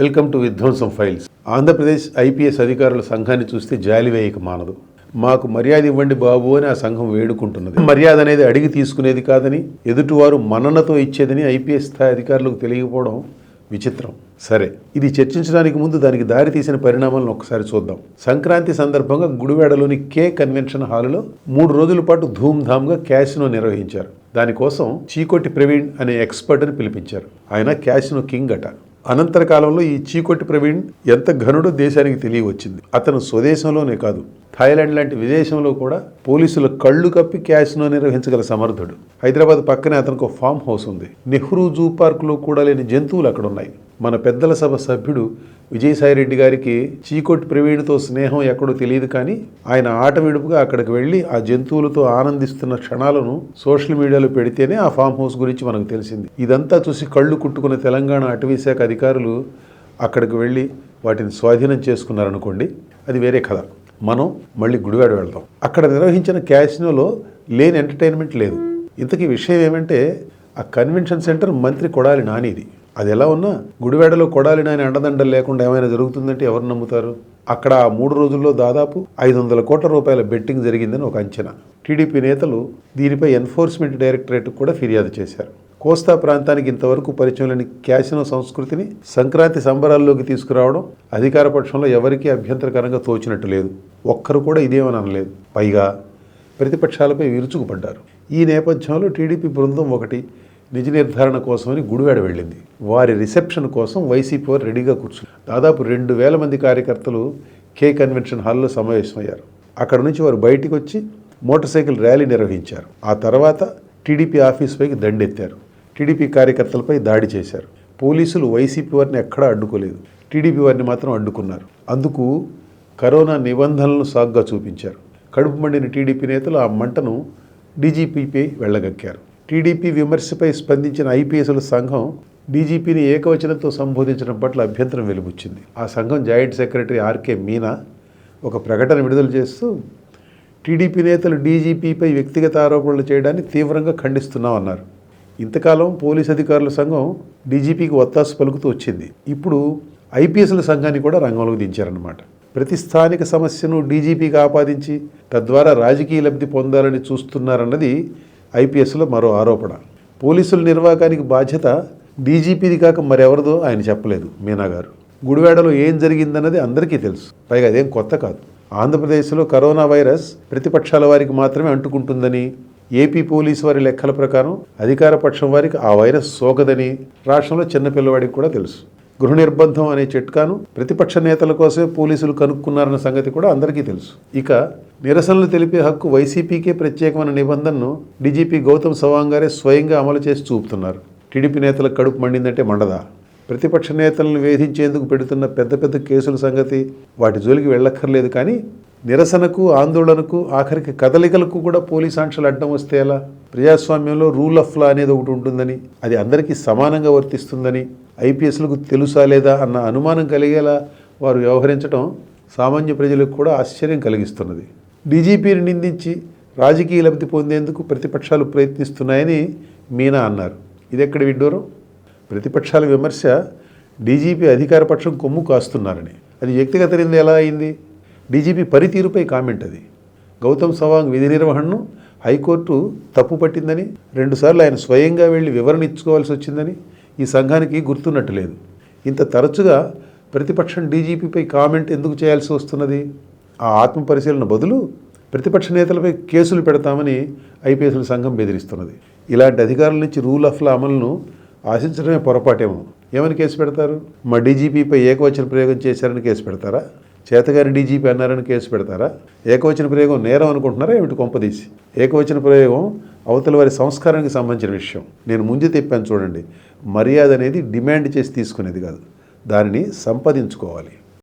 Welcome to విధ్వంసం files Andhra Pradesh IPS అధికారుల సంఘాన్ని చూస్తే జాలివేయక మానదు. మాకు మర్యాద ఇవ్వండి బాబు అని ఆ సంఘం వేడుకుంటున్నది. మర్యాద అనేది అడిగి తీసుకునేది కాదని ఎదుటివారు మన్ననతో ఇచ్చేదని ఐపీఎస్ స్థాయి అధికారులకు తెలియకపోవడం విచిత్రం. సరే ఇది చర్చించడానికి ముందు దానికి దారి తీసిన పరిణామాలను ఒకసారి చూద్దాం. సంక్రాంతి సందర్భంగా గుడివాడలోని కే కన్వెన్షన్ హాలులో మూడు రోజుల పాటు ధూమ్ధామ్గా క్యాసినో నిర్వహించారు. దానికోసం చీకొట్టి ప్రవీణ్ అనే ఎక్స్పర్ట్ని పిలిపించారు. ఆయన క్యాసినో కింగ్ అట. అనంతర కాలంలో ఈ చీకొట్టి ప్రవీణ్ ఎంత ఘనుడో దేశానికి తెలియవచ్చింది. అతను స్వదేశంలోనే కాదు థాయిలాండ్ లాంటి విదేశంలో కూడా పోలీసుల కళ్ళు కప్పి క్యాష్ను నిర్వహించగల సమర్థుడు. హైదరాబాద్ పక్కనే అతనికి ఒక ఫామ్ హౌస్ ఉంది. నెహ్రూ జూ పార్కులో కూడా లేని జంతువులు అక్కడ ఉన్నాయి మన పెద్దల సభ సభ్యుడు విజయసాయిరెడ్డి గారికి చీకొట్టి ప్రవీణ్తో స్నేహం ఎక్కడో తెలియదు కానీ ఆయన ఆట విడుపుగా అక్కడికి వెళ్ళి ఆ జంతువులతో ఆనందిస్తున్న క్షణాలను సోషల్ మీడియాలో పెడితేనే ఆ ఫామ్ హౌస్ గురించి మనకు తెలిసింది. ఇదంతా చూసి కళ్ళు కుట్టుకున్న తెలంగాణ అటవీ శాఖ అధికారులు అక్కడికి వెళ్ళి వాటిని స్వాధీనం చేసుకున్నారనుకోండి అది వేరే కథ. మనం మళ్ళీ గుడివాడ వెళ్దాం అక్కడ నిర్వహించిన క్యాసినోలో లేని ఎంటర్టైన్మెంట్ లేదు. ఇంతకీ విషయం ఏమంటే ఆ కన్వెన్షన్ సెంటర్ మంత్రి కొడాలి నానిది. అది ఎలా ఉన్నా గుడివాడలో కొడాలి నాని అండదండలు లేకుండా ఏమైనా జరుగుతుందంటే ఎవరు నమ్ముతారు? అక్కడ ఆ మూడు రోజుల్లో దాదాపు ఐదు వందల కోట్ల రూపాయల బెట్టింగ్ జరిగిందని ఒక అంచనా. టీడీపీ నేతలు దీనిపై ఎన్ఫోర్స్మెంట్ డైరెక్టరేట్ కూడా ఫిర్యాదు చేశారు. కోస్తా ప్రాంతానికి ఇంతవరకు పరిచయం లేని క్యాసినో సంస్కృతిని సంక్రాంతి సంబరాల్లోకి తీసుకురావడం అధికార పక్షంలో ఎవరికీ అభ్యంతరకరంగా తోచినట్టు లేదు. ఒక్కరు కూడా ఇదేమని అనలేదు. పైగా ప్రతిపక్షాలపై విరుచుకుపడ్డారు. ఈ నేపథ్యంలో టీడీపీ బృందం ఒకటి నిజ నిర్ధారణ కోసమని గుడివాడ వెళ్ళింది. వారి రిసెప్షన్ కోసం వైసీపీ వారు రెడీగా కూర్చున్నారు. దాదాపు రెండు వేల మంది కార్యకర్తలు కే కన్వెన్షన్ హాల్లో సమావేశమయ్యారు. అక్కడ నుంచి వారు బయటికి వచ్చి మోటార్ సైకిల్ ర్యాలీ నిర్వహించారు. ఆ తర్వాత టీడీపీ ఆఫీస్ పైకి దండెత్తారు. టీడీపీ కార్యకర్తలపై దాడి చేశారు. పోలీసులు వైసీపీ వారిని ఎక్కడా అడ్డుకోలేదు. టీడీపీ వారిని మాత్రం అడ్డుకున్నారు. అందుకు కరోనా నిబంధనలను సాగ్గా చూపించారు. కడుపు మండిన టీడీపీ నేతలు ఆ మంటను డీజీపీపై వెళ్ళగక్కారు. టీడీపీ విమర్శపై స్పందించిన ఐపీఎస్ల సంఘం డీజీపీని ఏకవచనంతో సంబోధించడం పట్ల అభ్యంతరం వెలుబుచ్చింది. ఆ సంఘం జాయింట్ సెక్రటరీ ఆర్కే మీనా ఒక ప్రకటన విడుదల చేస్తూ టీడీపీ నేతలు డీజీపీపై వ్యక్తిగత ఆరోపణలు చేయడాన్ని తీవ్రంగా ఖండిస్తున్నామన్నారు ఇంతకాలం పోలీస్ అధికారుల సంఘం డీజీపీకి ఒత్తాసు పలుకుతూ వచ్చింది. ఇప్పుడు ఐపీఎస్ల సంఘాన్ని కూడా రంగంలోకి దించారన్నమాట. ప్రతి స్థానిక సమస్యను డీజీపీకి ఆపాదించి తద్వారా రాజకీయ లబ్ధి పొందాలని చూస్తున్నారన్నది ఐపీఎస్లో మరో ఆరోపణ. పోలీసుల నిర్వాహకానికి బాధ్యత డీజీపీది కాక మరెవరిదో ఆయన చెప్పలేదు మీనా గారు. గుడివాడలో ఏం జరిగిందన్నది అందరికీ తెలుసు. పైగా అదేం కొత్త కాదు. ఆంధ్రప్రదేశ్లో కరోనా వైరస్ ప్రతిపక్షాల వారికి మాత్రమే అంటుకుంటుందని ఏపీ పోలీసు వారి లెక్కల ప్రకారం అధికార పక్షం వారికి ఆ వైరస్ సోకదని రాష్ట్రంలో చిన్నపిల్లవాడికి కూడా తెలుసు. గృహ నిర్బంధం అనే చిట్కాను ప్రతిపక్ష నేతల కోసమే పోలీసులు కనుక్కున్నారన్న సంగతి కూడా అందరికీ తెలుసు. ఇక నిరసనలు తెలిపే హక్కు వైసీపీకే ప్రత్యేకమైన నిబంధనను డీజీపీ గౌతమ్ సవాంగ్ గారే స్వయంగా అమలు చేసి చూపుతున్నారు. టీడీపీ నేతలకు కడుపు మండిందంటే మండదా? ప్రతిపక్ష నేతలను వేధించేందుకు పెడుతున్న పెద్ద పెద్ద కేసుల సంగతి వాటి జోలికి వెళ్ళక్కర్లేదు కానీ నిరసనకు ఆందోళనకు ఆఖరికి కదలికలకు కూడా పోలీస్ ఆంక్షలు అడ్డం వస్తే ఎలా? ప్రజాస్వామ్యంలో రూల్ ఆఫ్ లా అనేది ఒకటి ఉంటుందని అది అందరికీ సమానంగా వర్తిస్తుందని ఐపీఎస్లకు తెలుసా లేదా అన్న అనుమానం కలిగేలా వారు వ్యవహరించడం సామాన్య ప్రజలకు కూడా ఆశ్చర్యం కలిగిస్తున్నది. డీజీపీని నిందించి రాజకీయ లబ్ధి పొందేందుకు ప్రతిపక్షాలు ప్రయత్నిస్తున్నాయని మీనా అన్నారు. ఇది ఎక్కడ విడ్డూరం? ప్రతిపక్షాల విమర్శ డీజీపీ అధికార పక్షం కొమ్ము కాస్తున్నారని. అది వ్యక్తిగత నింద ఎలా అయింది? డీజీపీ పనితీరుపై కామెంట్ అది. గౌతమ్ సవాంగ్ విధి నిర్వహణను హైకోర్టు తప్పు పట్టిందని రెండుసార్లు ఆయన స్వయంగా వెళ్ళి వివరణ ఇచ్చుకోవాల్సి వచ్చిందని ఈ సంఘానికి గుర్తున్నట్టు లేదు. ఇంత తరచుగా ప్రతిపక్షం డీజీపీపై కామెంట్ ఎందుకు చేయాల్సి వస్తున్నది? ఆ ఆత్మ పరిశీలన బదులు ప్రతిపక్ష నేతలపై కేసులు పెడతామని ఐపీఎస్ల సంఘం బెదిరిస్తున్నది. ఇలాంటి అధికారుల నుంచి రూల్ ఆఫ్ లా అమలును ఆశించడమే పొరపాటేమో. ఏమని కేసు పెడతారు? మా డీజీపీపై ఏకవచన ప్రయోగం చేశారని కేసు పెడతారా? చేతగారి డీజీపీ అన్నారని కేసు పెడతారా? ఏకవచన ప్రయోగం నేరం అనుకుంటున్నారా? ఏమిటి కొంపదీసి? ఏకవచన ప్రయోగం అవతల వారి సంస్కారానికి సంబంధించిన విషయం. నేను ముందు తెప్పాను చూడండి. మర్యాద అనేది డిమాండ్ చేసి తీసుకునేది కాదు. దానిని సంపాదించుకోవాలి.